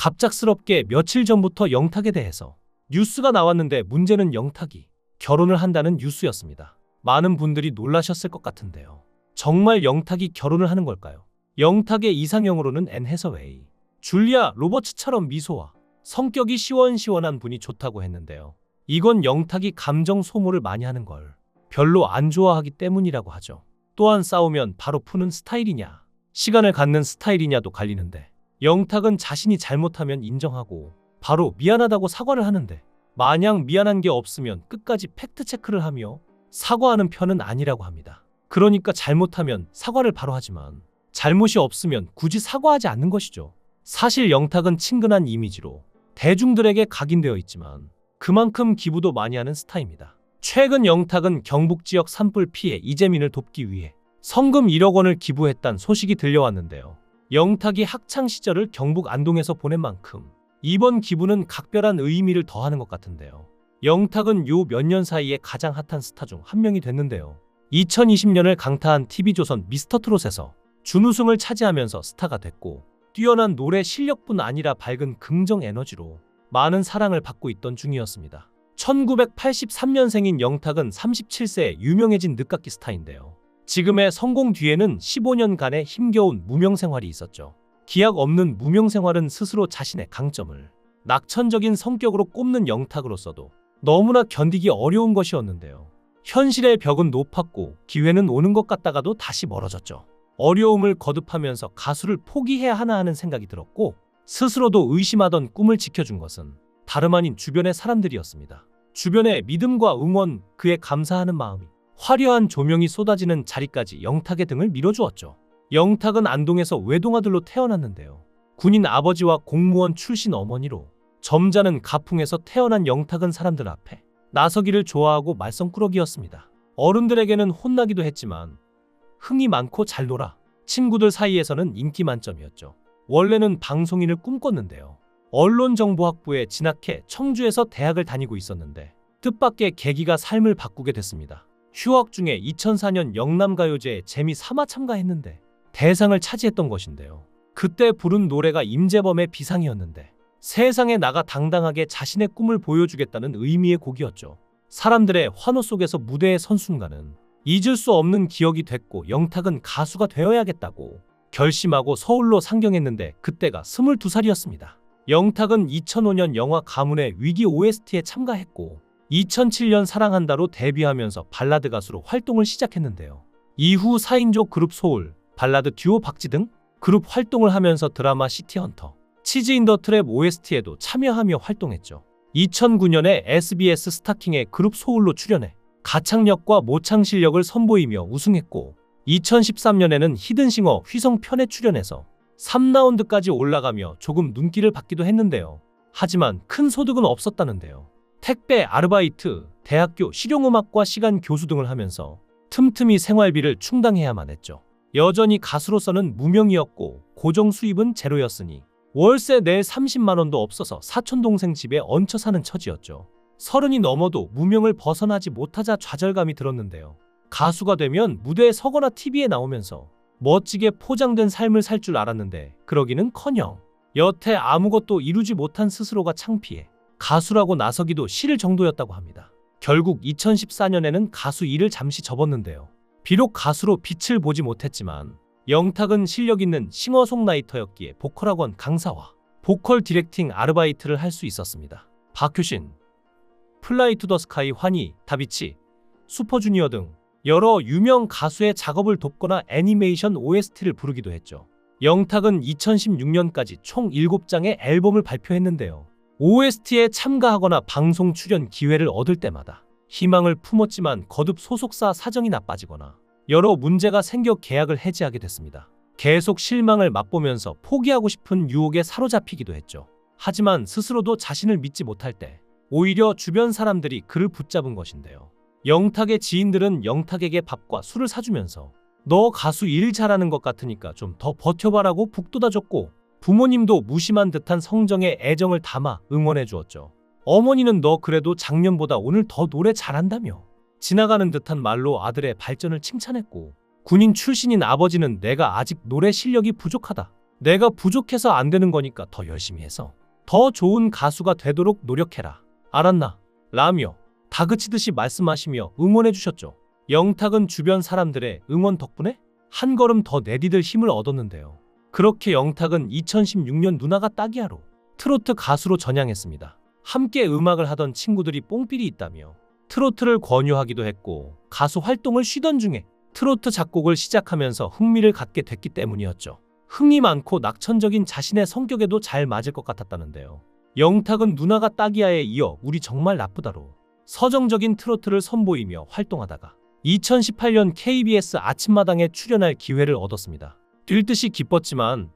갑작스럽게 며칠 전부터 영탁에 대해서 뉴스가 나왔는데 문제는 영탁이 결혼을 한다는 뉴스였습니다. 많은 분들이 놀라셨을 것 같은데요. 정말 영탁이 결혼을 하는 걸까요? 영탁의 이상형으로는 앤 해서웨이, 줄리아 로버츠처럼 미소와 성격이 시원시원한 분이 좋다고 했는데요. 이건 영탁이 감정 소모를 많이 하는 걸 별로 안 좋아하기 때문이라고 하죠. 또한 싸우면 바로 푸는 스타일이냐, 시간을 갖는 스타일이냐도 갈리는데 영탁은 자신이 잘못하면 인정하고 바로 미안하다고 사과를 하는데 마냥 미안한 게 없으면 끝까지 팩트 체크를 하며 사과하는 편은 아니라고 합니다. 그러니까 잘못하면 사과를 바로 하지만 잘못이 없으면 굳이 사과하지 않는 것이죠. 사실 영탁은 친근한 이미지로 대중들에게 각인되어 있지만 그만큼 기부도 많이 하는 스타입니다. 최근 영탁은 경북 지역 산불 피해 이재민을 돕기 위해 성금 1억 원을 기부했다는 소식이 들려왔는데요. 영탁이 학창 시절을 경북 안동에서 보낸 만큼 이번 기부는 각별한 의미를 더하는 것 같은데요. 영탁은 요 몇 년 사이에 가장 핫한 스타 중 한 명이 됐는데요. 2020년을 강타한 TV조선 미스터트롯에서 준우승을 차지하면서 스타가 됐고 뛰어난 노래 실력뿐 아니라 밝은 긍정 에너지로 많은 사랑을 받고 있던 중이었습니다. 1983년생인 영탁은 37세에 유명해진 늦깎이 스타인데요. 지금의 성공 뒤에는 15년간의 힘겨운 무명 생활이 있었죠. 기약 없는 무명 생활은 스스로 자신의 강점을 낙천적인 성격으로 꼽는 영탁으로서도 너무나 견디기 어려운 것이었는데요. 현실의 벽은 높았고 기회는 오는 것 같다가도 다시 멀어졌죠. 어려움을 거듭하면서 가수를 포기해야 하나 하는 생각이 들었고 스스로도 의심하던 꿈을 지켜준 것은 다름 아닌 주변의 사람들이었습니다. 주변의 믿음과 응원, 그에 감사하는 마음이 화려한 조명이 쏟아지는 자리까지 영탁의 등을 밀어주었죠. 영탁은 안동에서 외동아들로 태어났는데요. 군인 아버지와 공무원 출신 어머니로 점잖은 가풍에서 태어난 영탁은 사람들 앞에 나서기를 좋아하고 말썽꾸러기였습니다. 어른들에게는 혼나기도 했지만 흥이 많고 잘 놀아 친구들 사이에서는 인기 만점이었죠. 원래는 방송인을 꿈꿨는데요. 언론정보학부에 진학해 청주에서 대학을 다니고 있었는데 뜻밖의 계기가 삶을 바꾸게 됐습니다. 휴학 중에 2004년 영남가요제에 재미 삼아 참가했는데 대상을 차지했던 것인데요. 그때 부른 노래가 임재범의 비상이었는데 세상에 나가 당당하게 자신의 꿈을 보여주겠다는 의미의 곡이었죠. 사람들의 환호 속에서 무대에 선 순간은 잊을 수 없는 기억이 됐고 영탁은 가수가 되어야겠다고 결심하고 서울로 상경했는데 그때가 22살이었습니다. 영탁은 2005년 영화 가문의 위기 OST에 참가했고 2007년 사랑한다로 데뷔하면서 발라드 가수로 활동을 시작했는데요. 이후 4인조 그룹 소울, 발라드 듀오 박지 등 그룹 활동을 하면서 드라마 시티헌터, 치즈 인더 트랩 OST에도 참여하며 활동했죠. 2009년에 SBS 스타킹의 그룹 소울로 출연해 가창력과 모창 실력을 선보이며 우승했고 2013년에는 히든싱어 휘성편에 출연해서 3라운드까지 올라가며 조금 눈길을 받기도 했는데요. 하지만 큰 소득은 없었다는데요. 택배, 아르바이트, 대학교 실용음악과 시간 교수 등을 하면서 틈틈이 생활비를 충당해야만 했죠. 여전히 가수로서는 무명이었고 고정 수입은 제로였으니 월세 내 30만 원도 없어서 사촌 동생 집에 얹혀 사는 처지였죠. 서른이 넘어도 무명을 벗어나지 못하자 좌절감이 들었는데요. 가수가 되면 무대에 서거나 TV에 나오면서 멋지게 포장된 삶을 살 줄 알았는데 그러기는커녕 여태 아무것도 이루지 못한 스스로가 창피해 가수라고 나서기도 싫을 정도였다고 합니다. 결국 2014년에는 가수 일을 잠시 접었는데요. 비록 가수로 빛을 보지 못했지만 영탁은 실력 있는 싱어송라이터였기에 보컬학원 강사와 보컬 디렉팅 아르바이트를 할 수 있었습니다. 박효신, 플라이 투 더 스카이 환희, 다비치, 슈퍼주니어 등 여러 유명 가수의 작업을 돕거나 애니메이션 OST를 부르기도 했죠. 영탁은 2016년까지 총 7장의 앨범을 발표했는데요. OST에 참가하거나 방송 출연 기회를 얻을 때마다 희망을 품었지만 거듭 소속사 사정이 나빠지거나 여러 문제가 생겨 계약을 해지하게 됐습니다. 계속 실망을 맛보면서 포기하고 싶은 유혹에 사로잡히기도 했죠. 하지만 스스로도 자신을 믿지 못할 때 오히려 주변 사람들이 그를 붙잡은 것인데요. 영탁의 지인들은 영탁에게 밥과 술을 사주면서 너 가수 일 잘하는 것 같으니까 좀 더 버텨봐라고 북돋아줬고 부모님도 무심한 듯한 성정에 애정을 담아 응원해 주었죠. 어머니는 너 그래도 작년보다 오늘 더 노래 잘한다며 지나가는 듯한 말로 아들의 발전을 칭찬했고 군인 출신인 아버지는 내가 아직 노래 실력이 부족하다. 내가 부족해서 안 되는 거니까 더 열심히 해서 더 좋은 가수가 되도록 노력해라. 알았나? 라며 다그치듯이 말씀하시며 응원해 주셨죠. 영탁은 주변 사람들의 응원 덕분에 한 걸음 더 내디딜 힘을 얻었는데요. 그렇게 영탁은 2016년 누나가 따기야로 트로트 가수로 전향했습니다. 함께 음악을 하던 친구들이 뽕삘이 있다며 트로트를 권유하기도 했고 가수 활동을 쉬던 중에 트로트 작곡을 시작하면서 흥미를 갖게 됐기 때문이었죠. 흥이 많고 낙천적인 자신의 성격에도 잘 맞을 것 같았다는데요. 영탁은 누나가 따기야에 이어 우리 정말 나쁘다로 서정적인 트로트를 선보이며 활동하다가 2018년 KBS 아침마당에 출연할 기회를 얻었습니다. 뛸 듯이 기뻤지만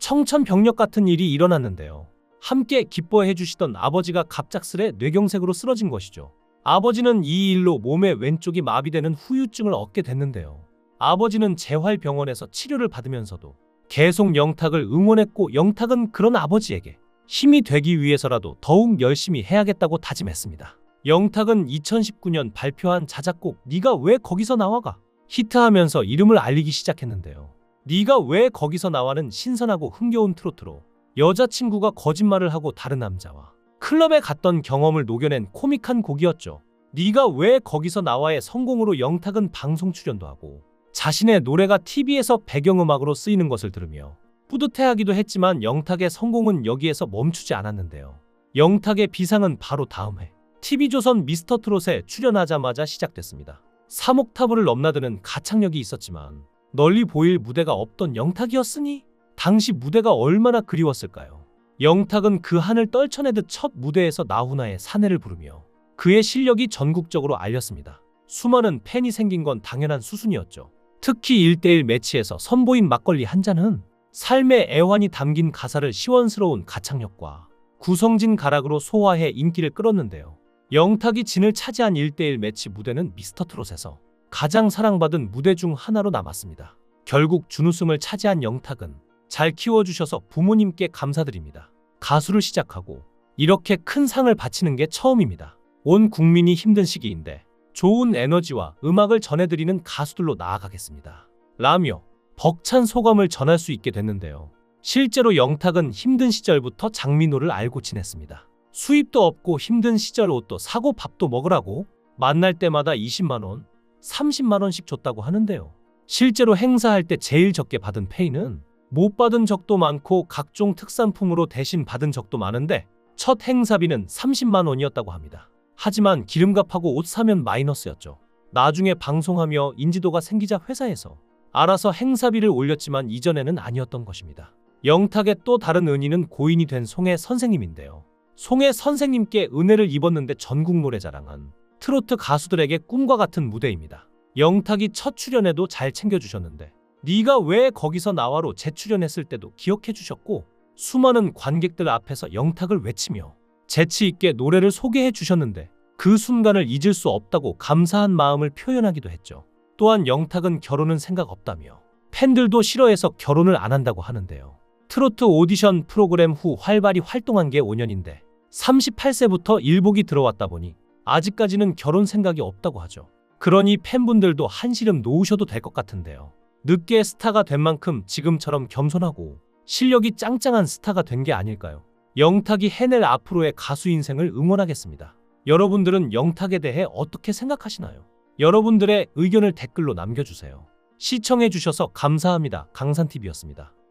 청천벽력 같은 일이 일어났는데요. 함께 기뻐해 주시던 아버지가 갑작스레 뇌경색으로 쓰러진 것이죠. 아버지는 이 일로 몸의 왼쪽이 마비되는 후유증을 얻게 됐는데요. 아버지는 재활병원에서 치료를 받으면서도 계속 영탁을 응원했고 영탁은 그런 아버지에게 힘이 되기 위해서라도 더욱 열심히 해야겠다고 다짐했습니다. 영탁은 2019년 발표한 자작곡 네가 왜 거기서 나와가 히트하면서 이름을 알리기 시작했는데요. 네가 왜 거기서 나와는 신선하고 흥겨운 트로트로 여자친구가 거짓말을 하고 다른 남자와 클럽에 갔던 경험을 녹여낸 코믹한 곡이었죠. 네가 왜 거기서 나와의 성공으로 영탁은 방송 출연도 하고 자신의 노래가 TV에서 배경음악으로 쓰이는 것을 들으며 뿌듯해하기도 했지만 영탁의 성공은 여기에서 멈추지 않았는데요. 영탁의 비상은 바로 다음 해 TV조선 미스터트롯에 출연하자마자 시작됐습니다. 3옥타브를 넘나드는 가창력이 있었지만 널리 보일 무대가 없던 영탁이었으니 당시 무대가 얼마나 그리웠을까요? 영탁은 그 하늘 떨쳐내듯 첫 무대에서 나훈아의 사내를 부르며 그의 실력이 전국적으로 알렸습니다. 수많은 팬이 생긴 건 당연한 수순이었죠. 특히 1대1 매치에서 선보인 막걸리 한 잔은 삶의 애환이 담긴 가사를 시원스러운 가창력과 구성진 가락으로 소화해 인기를 끌었는데요. 영탁이 진을 차지한 1대1 매치 무대는 미스터트롯에서 가장 사랑받은 무대 중 하나로 남았습니다. 결국 준우승을 차지한 영탁은 잘 키워주셔서 부모님께 감사드립니다. 가수를 시작하고 이렇게 큰 상을 바치는 게 처음입니다. 온 국민이 힘든 시기인데 좋은 에너지와 음악을 전해드리는 가수들로 나아가겠습니다. 라며 벅찬 소감을 전할 수 있게 됐는데요. 실제로 영탁은 힘든 시절부터 장민호를 알고 지냈습니다. 수입도 없고 힘든 시절 옷도 사고 밥도 먹으라고 만날 때마다 20만원, 30만 원씩 줬다고 하는데요. 실제로 행사할 때 제일 적게 받은 페이는 못 받은 적도 많고 각종 특산품으로 대신 받은 적도 많은데 첫 행사비는 30만 원이었다고 합니다. 하지만 기름값하고 옷 사면 마이너스였죠. 나중에 방송하며 인지도가 생기자 회사에서 알아서 행사비를 올렸지만 이전에는 아니었던 것입니다. 영탁의 또 다른 은인은 고인이 된 송혜 선생님인데요. 송혜 선생님께 은혜를 입었는데 전국 노래자랑한 트로트 가수들에게 꿈과 같은 무대입니다. 영탁이 첫 출연에도 잘 챙겨주셨는데 네가 왜 거기서 나와로 재출연했을 때도 기억해 주셨고 수많은 관객들 앞에서 영탁을 외치며 재치 있게 노래를 소개해 주셨는데 그 순간을 잊을 수 없다고 감사한 마음을 표현하기도 했죠. 또한 영탁은 결혼은 생각 없다며 팬들도 싫어해서 결혼을 안 한다고 하는데요. 트로트 오디션 프로그램 후 활발히 활동한 게 5년인데 38세부터 일복이 들어왔다 보니 아직까지는 결혼 생각이 없다고 하죠. 그러니 팬분들도 한시름 놓으셔도 될 것 같은데요. 늦게 스타가 된 만큼 지금처럼 겸손하고 실력이 짱짱한 스타가 된 게 아닐까요? 영탁이 해낼 앞으로의 가수 인생을 응원하겠습니다. 여러분들은 영탁에 대해 어떻게 생각하시나요? 여러분들의 의견을 댓글로 남겨주세요. 시청해주셔서 감사합니다. 강산TV였습니다.